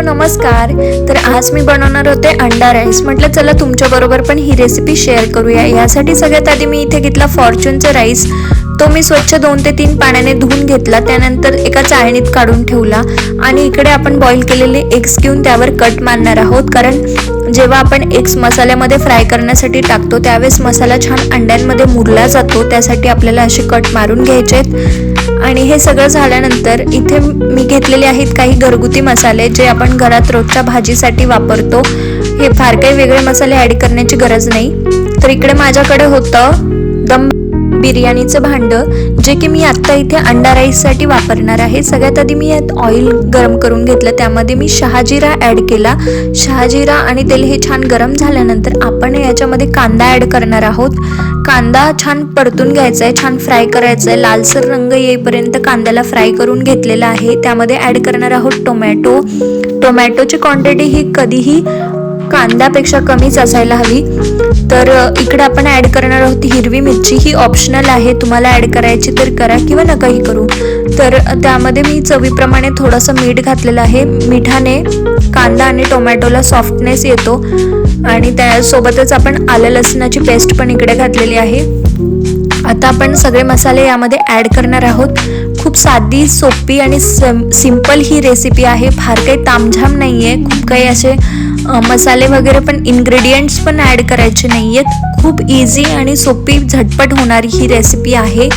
Hello नमस्कार. तर आज मी बनवणार होते अंडा राईस म्हटलं चला तुमच्याबरोबर पण ही रेसिपी शेअर करूया. यासाठी सगळ्यात आधी मी इथे घेतला फॉर्च्यूनचा राईस तो मी स्वच्छ दोन ते तीन पाण्याने धुवून घेतला. त्यानंतर एका चाळणीत काढून ठेवला. आणि इकडे आपण बॉईल केलेले एग्स घेऊन त्यावर कट मारणार आहोत. कारण जेव्हा आपण एग्स मसाल्यामध्ये फ्राय करण्यासाठी टाकतो त्यावेळेस मसाला छान अंड्यांमध्ये मुरला जातो. त्यासाठी आपल्याला असे कट मारून घ्यायचे आहेत. आणि हे सगळं झाल्यानंतर इथे मी घेतलेले आहेत काही घरगुती मसाले जे आपण घरात रोजच्या भाजीसाठी वापरतो. हे फार काही वेगळे मसाले ॲड करण्याची गरज नाही. तर इकडे माझ्याकडे होतं दम बिर्याणीचं भांडं जे की मी आत्ता इथे अंडा राईससाठी वापरणार आहे. सगळ्यात आधी मी यात ऑइल गरम करून घेतलं. त्यामध्ये मी शहाजिरा ॲड केला. शहाजिरा आणि तेल हे छान गरम झाल्यानंतर आपण याच्यामध्ये कांदा ॲड करणार आहोत. कांदा छान परतून घ्यायचा आहे छान फ्राय करायचा आहे लालसर रंग येईपर्यंत कांद्याला फ्राय करून घेतलेला आहे. त्यामध्ये ॲड करणार आहोत टोमॅटो टोमॅटोची क्वांटिटी ही कधीही कांद्यापेक्षा कमीच असायला हवी. तर इकडे आपण ॲड करणार आहोत हिरवी मिरची. ही ऑप्शनल आहे. तुम्हाला ॲड करायची तर करा किंवा नकाही करू. तर त्यामध्ये मी चवीप्रमाणे थोडंसं मीठ घातलेलं आहे. मिठाने कांदा आणि टोमॅटोला सॉफ्टनेस येतो. आणि त्यासोबतच आपण आलं लसणाची पेस्ट पण इकडे घातलेली आहे. आता आपण सगळे मसाले यामध्ये ॲड करणार आहोत. खूप साधी सोपी आणि सिंपल ही रेसिपी आहे. फार काही तामझाम नाही आहे खूप काही असे मसाले वगैरे पण इन्ग्रेडियंट्स पण ॲड करायचे नाही आहेत खूप इझी आणि सोपी झटपट होणारी ही रेसिपी आहे.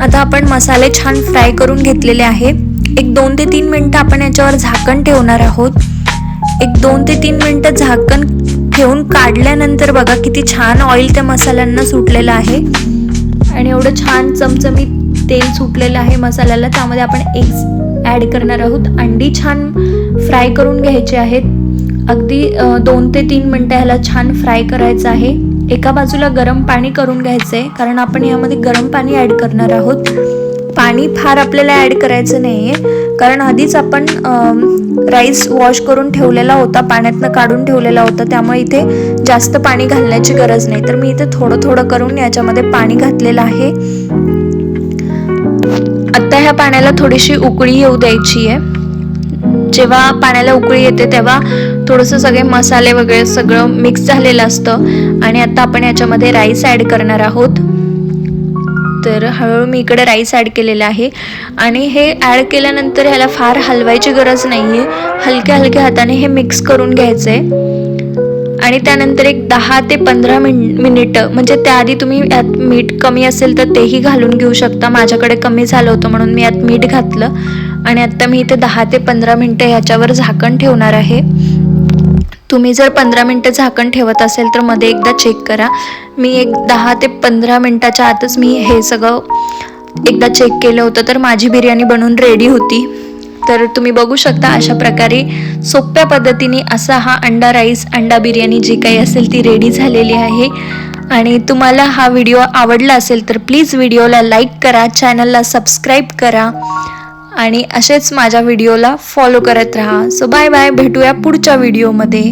आता आपण मसाले छान फ्राय करून घेतलेले आहे एक दोन ते तीन मिनटं आपण याच्यावर झाकण ठेवणार आहोत. एक दोन ते तीन मिनटं झाकण ठेवून काढल्यानंतर बघा किती छान ऑइल त्या मसाल्यांना सुटलेलं आहे. आणि एवढं छान चमचमीत तेल सुटलेलं आहे मसाल्याला. त्यामध्ये आपण एग्स ॲड करणार आहोत. अंडी छान फ्राय करून घ्यायचे आहेत. अगदी दोन ते तीन मिनटं ह्याला छान फ्राय करायचं आहे. एका बाजूला गरम पाणी करून घ्यायचं आहे कारण आपण यामध्ये गरम पाणी ॲड करणार आहोत. पाणी फार आपल्याला ॲड करायचं नाही आहे कारण आधीच आपण राईस वॉश करून ठेवलेला होता पाण्यातनं काढून ठेवलेला होता त्यामुळे इथे जास्त पाणी घालण्याची गरज नाही. तर मी इथे थोडं थोडं करून याच्यामध्ये पाणी घातलेलं आहे. आत्ता ह्या पाण्याला थोडीशी उकळी येऊ द्यायची आहे. जेव्हा पाण्याला उकळी येते तेव्हा थोडंसं सगळे मसाले वगैरे सगळं मिक्स झालेलं असतं. आणि आता आपण याच्यामध्ये राईस ॲड करणार आहोत. तर हळूहळू मी इकडे राईस ॲड केलेलं आहे. आणि हे ॲड केल्यानंतर ह्याला फार हलवायची गरज नाही आहे हलक्या हलक्या हाताने हे मिक्स करून घ्यायचं आहे आणि त्यानंतर एक दहा ते पंधरा मिन मिनिटं म्हणजे त्याआधी तुम्ही यात मीठ कमी असेल तर तेही घालून घेऊ शकता. माझ्याकडे कमी झालं होतं म्हणून मी यात मीठ घातलं. आणि आत्ता मी इथे दहा ते पंधरा मिनटं ह्याच्यावर झाकण ठेवणार आहे. तुम्ही जर पंधरा मिनटं झाकण ठेवत असेल तर मध्ये एकदा चेक करा. मी एक दहा ते पंधरा मिनटाच्या आतच मी हे सगळं एकदा चेक केलं होतं तर माझी बिर्याणी बनवून रेडी होती. तर तुम्ही बघू शकता अशा प्रकारे सोप्या पद्धतीने असा हा अंडा राईस अंडा बिर्याणी जी काही असेल ती रेडी झालेली आहे. आणि तुम्हाला हा व्हिडिओ आवडला असेल तर प्लीज व्हिडिओला लाईक करा चॅनलला सबस्क्राईब करा. आणि असेच माझ्या व्हिडिओला फॉलो करत राहा. सो बाय बाय भेटूया पुढच्या व्हिडिओमध्ये